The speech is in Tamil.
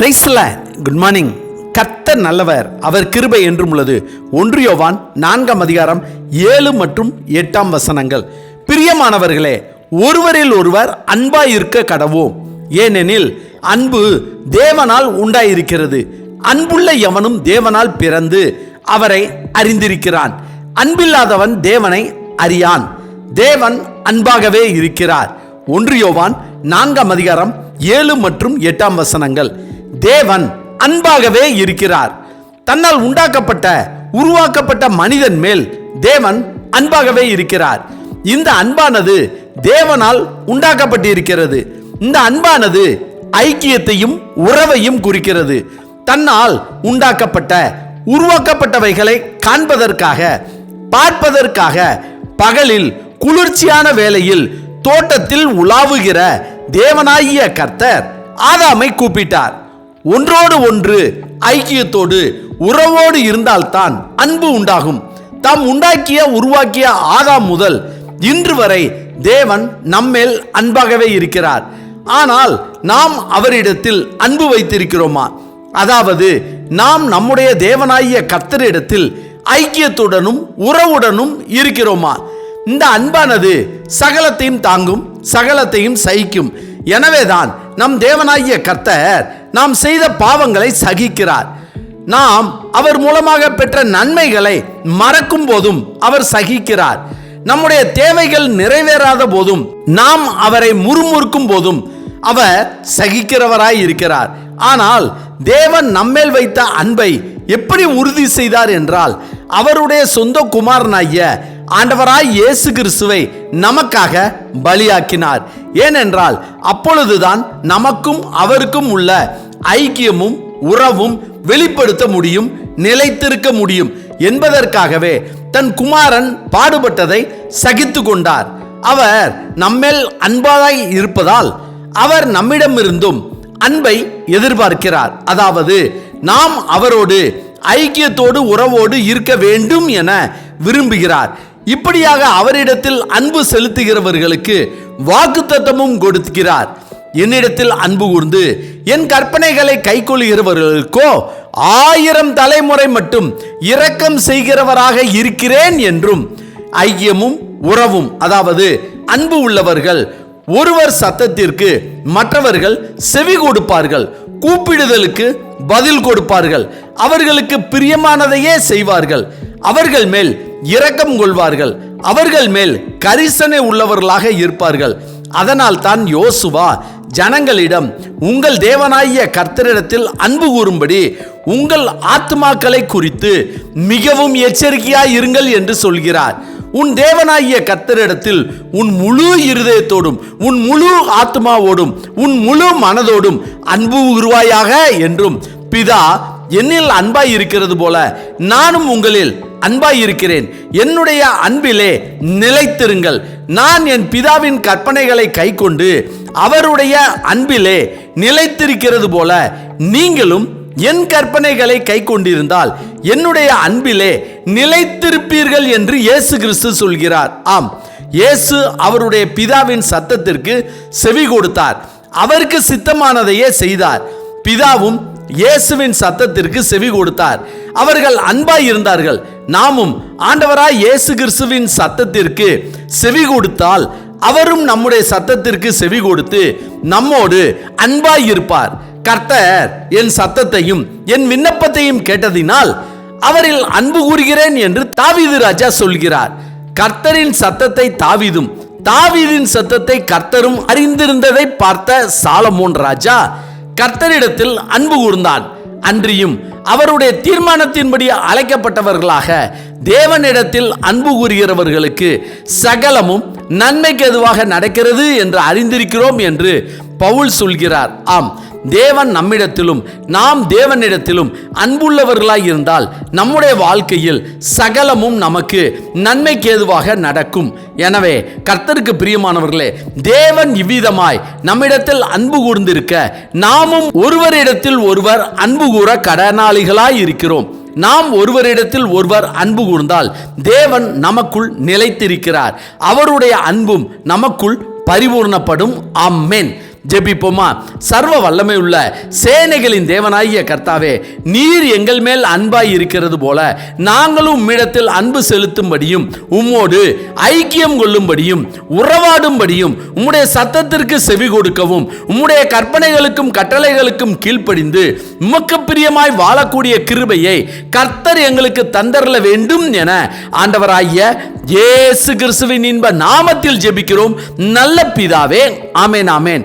பிரைஸ்ல குட் மார்னிங் கர்த்தர் நல்லவர் அவர் கிருபை என்றும் உள்ளது. ஒன்று யோவான் நான்காம் அதிகாரம் ஏழு மற்றும் எட்டாம் வசனங்கள். பிரியமானவர்களே ஒருவரில் ஒருவர் அன்பாய் இருக்க கடவோம். ஏனெனில் அன்பு தேவனால் உண்டாயிருக்கிறது. அன்புள்ள எவனும் தேவனால் பிறந்து அவரை அறிந்திருக்கிறான். அன்பில்லாதவன் தேவனை அறியான். தேவன் அன்பாகவே இருக்கிறார். ஒன்று யோவான் நான்காம் அதிகாரம் ஏழு மற்றும் எட்டாம் வசனங்கள். தேவன் அன்பாகவே இருக்கிறார். தன்னால் உண்டாக்கப்பட்ட உருவாக்கப்பட்ட மனிதன் மேல் தேவன் அன்பாகவே இருக்கிறார். இந்த அன்பானது தேவனால் உண்டாக்கப்பட்டிருக்கிறது. இந்த அன்பானது ஐக்கியத்தையும் உறவையும் குறிக்கிறது. தன்னால் உண்டாக்கப்பட்ட உருவாக்கப்பட்டவைகளை காண்பதற்காக பார்ப்பதற்காக பகலில் குளிர்ச்சியான வேளையில் தோட்டத்தில் உலாவுகிற தேவனாகிய கர்த்தர் ஆதாமை கூப்பிட்டார். ஒன்றோடு ஒன்று ஐக்கியத்தோடு உறவோடு இருந்தால்தான் அன்பு உண்டாகும். தாம் உண்டாக்கிய உருவாக்கிய ஆதாம் முதல் இன்று வரை தேவன் நம்மேல் அன்பாகவே இருக்கிறார். ஆனால் நாம் அவரிடத்தில் அன்பு வைத்திருக்கிறோமா? அதாவது நாம் நம்முடைய தேவனாகிய கர்த்தரிடத்தில் ஐக்கியத்துடனும் உறவுடனும் இருக்கிறோமா? இந்த அன்பானது சகலத்தையும் தாங்கும் சகலத்தையும் சகிக்கும். எனவேதான் நம் தேவனாகிய கர்த்தர் நாம் செய்த பாவங்களை சகிக்கிறார். நாம் அவர் மூலமாக பெற்ற நன்மைகளை மறக்கும் போதும் அவர் சகிக்கிறார். நம்முடைய தேவைகள் நிறைவேறாத போதும் நாம் அவரை முறுமுறுக்கும் போதும் அவர் சகிக்கிறவராய் இருக்கிறார். ஆனால் தேவன் நம்மேல் வைத்த அன்பை எப்படி உறுதி செய்தார் என்றால் அவருடைய சொந்த குமாரனாகிய ஆண்டவராய் இயேசு கிறிஸ்துவை நமக்காக பலியாக்கினார். ஏனென்றால் அப்பொழுதுதான் நமக்கும் அவருக்கும் உள்ள ஐக்கியமும் உறவும் வெளிப்படுத்த முடியும் நிலைத்திருக்க முடியும் என்பதற்காகவே தன் குமாரன் பாடுபட்டதை சகித்து கொண்டார். அவர் நம்மேல் அன்பாய் இருப்பதால் அவர் நம்மிடமிருந்தும் அன்பை எதிர்பார்க்கிறார். அதாவது நாம் அவரோடு ஐக்கியத்தோடு உறவோடு இருக்க வேண்டும் என விரும்புகிறார். இப்படியாக அவரிடத்தில் அன்பு செலுத்துகிறவர்களுக்கு வாக்குத்தத்தமும் கொடுக்கிறார். என்னிடத்தில் அன்பு கூர்ந்து என் கற்பனைகளை கைக்கொள்கிறவர்களுக்கோ ஆயிரம் தலைமுறை மட்டும் இரக்கம் செய்கிறவராக இருக்கிறேன் என்றும் ஐக்கியமும் உறவும் அதாவது அன்பு உள்ளவர்கள் ஒருவர் சத்தத்திற்கு மற்றவர்கள் செவி கொடுப்பார்கள் கூப்பிடுதலுக்கு பதில் கொடுப்பார்கள் அவர்களுக்கு பிரியமானதையே செய்வார்கள் அவர்கள் மேல் இரக்கம் கொள்வார்கள். அவர்கள் மேல் கரிசனை உள்ளவர்களாக இருப்பார்கள். அதனால் தான் யோசுவா ஜனங்களிடம் உங்கள் தேவனாகிய கர்த்தரிடத்தில் அன்பு கூறும்படி உங்கள் ஆத்மாக்களை குறித்து மிகவும் எச்சரிக்கையாய் இருங்கள் என்று சொல்கிறார். உன் தேவனாகிய கர்த்தரிடத்தில் உன் முழு இருதயத்தோடும் உன் முழு ஆத்மாவோடும் உன் முழு மனதோடும் அன்பு உருவாயாக என்றும் பிதா என்னில் அன்பாய் இருக்கிறது போல நானும் உங்களில் அன்பாய் இருக்கிறேன். என்னுடைய அன்பிலே நிலைத்திருங்கள். நான் என் பிதாவின் கற்பனைகளை கைக்கொண்டு அவருடைய அன்பிலே நிலைத்திருக்கிறது போல நீங்களும் என் கற்பனைகளை கை கொண்டிருந்தால் என்னுடைய அன்பிலே நிலைத்திருப்பீர்கள் என்று இயேசு கிறிஸ்து சொல்கிறார். ஆம். இயேசு அவருடைய பிதாவின் சத்தத்திற்கு செவி கொடுத்தார். அவருக்கு சித்தமானதையே செய்தார். பிதாவும் இயேசுவின் சத்தத்திற்கு செவி கொடுத்தார். அவர்கள் அன்பாய் இருந்தார்கள். நாமும் ஆண்டவராய் இயேசு கிறிஸ்துவின் சத்தத்திற்கு செவி கொடுத்தால் அவரும் நம்முடைய சத்தத்திற்கு செவி கொடுத்து நம்மோடு அன்பாய் இருப்பார். கர்த்தர் என் சத்தத்தையும் என் விண்ணப்பத்தையும் கேட்டதினால் அவரில் அன்பு கூறுகிறேன் என்று தாவீது ராஜா சொல்கிறார். கர்த்தரின் சத்தத்தை தாவீதும் தாவீதின் சத்தத்தை கர்த்தரும் அறிந்திருந்ததை பார்த்த சாலமோன் ராஜா கர்த்தரிடத்தில் அன்பு கூர்ந்தான். அன்றியும் அவருடைய தீர்மானத்தின்படி அழைக்கப்பட்டவர்களாக தேவனிடத்தில் அன்பு கூறுகிறவர்களுக்கு சகலமும் நன்மைக்கு எதுவாக நடக்கிறது என்று அறிந்திருக்கிறோம் என்று பவுல் சொல்கிறார் ஆம் தேவன் நம்மிடத்திலும் நாம் தேவனிடத்திலும் அன்புள்ளவர்களாய் இருந்தால் நம்முடைய வாழ்க்கையில் சகலமும் நமக்கு நன்மைக்கு ஏதுவாக நடக்கும். எனவே கர்த்தருக்கு பிரியமானவர்களே தேவன் இவ்விதமாய் நம்மிடத்தில் அன்பு கூர்ந்திருக்க நாமும் ஒருவரிடத்தில் ஒருவர் அன்பு கூற கடனாளிகளாய் இருக்கிறோம். நாம் ஒருவரிடத்தில் ஒருவர் அன்பு கூர்ந்தால் தேவன் நமக்குள் நிலைத்திருக்கிறார். அவருடைய அன்பும் நமக்குள் பரிபூர்ணப்படும். அம்மென் ஜெபிப்போமா? சர்வ வல்லமை உள்ள சேனைகளின் தேவனாகிய கர்த்தாவே நீர் எங்கள் மேல் அன்பாய் இருக்கிறது போல நாங்களும் உம்மிடத்தில் அன்பு செலுத்தும்படியும் உம்மோடு ஐக்கியம் கொள்ளும்படியும் உறவாடும்படியும் உம்முடைய சத்தத்திற்கு செவி கொடுக்கவும் உம்முடைய கற்பனைகளுக்கும் கட்டளைகளுக்கும் கீழ்ப்படிந்து உமக்கு பிரியமாய் வாழக்கூடிய கிருபையை கர்த்தர் எங்களுக்கு தந்தரல வேண்டும் என ஆண்டவராகிய இயேசு கிறிஸ்துவின் இன்ப நாமத்தில் ஜெபிக்கிறோம். நல்ல பிதாவே ஆமேன் ஆமேன்.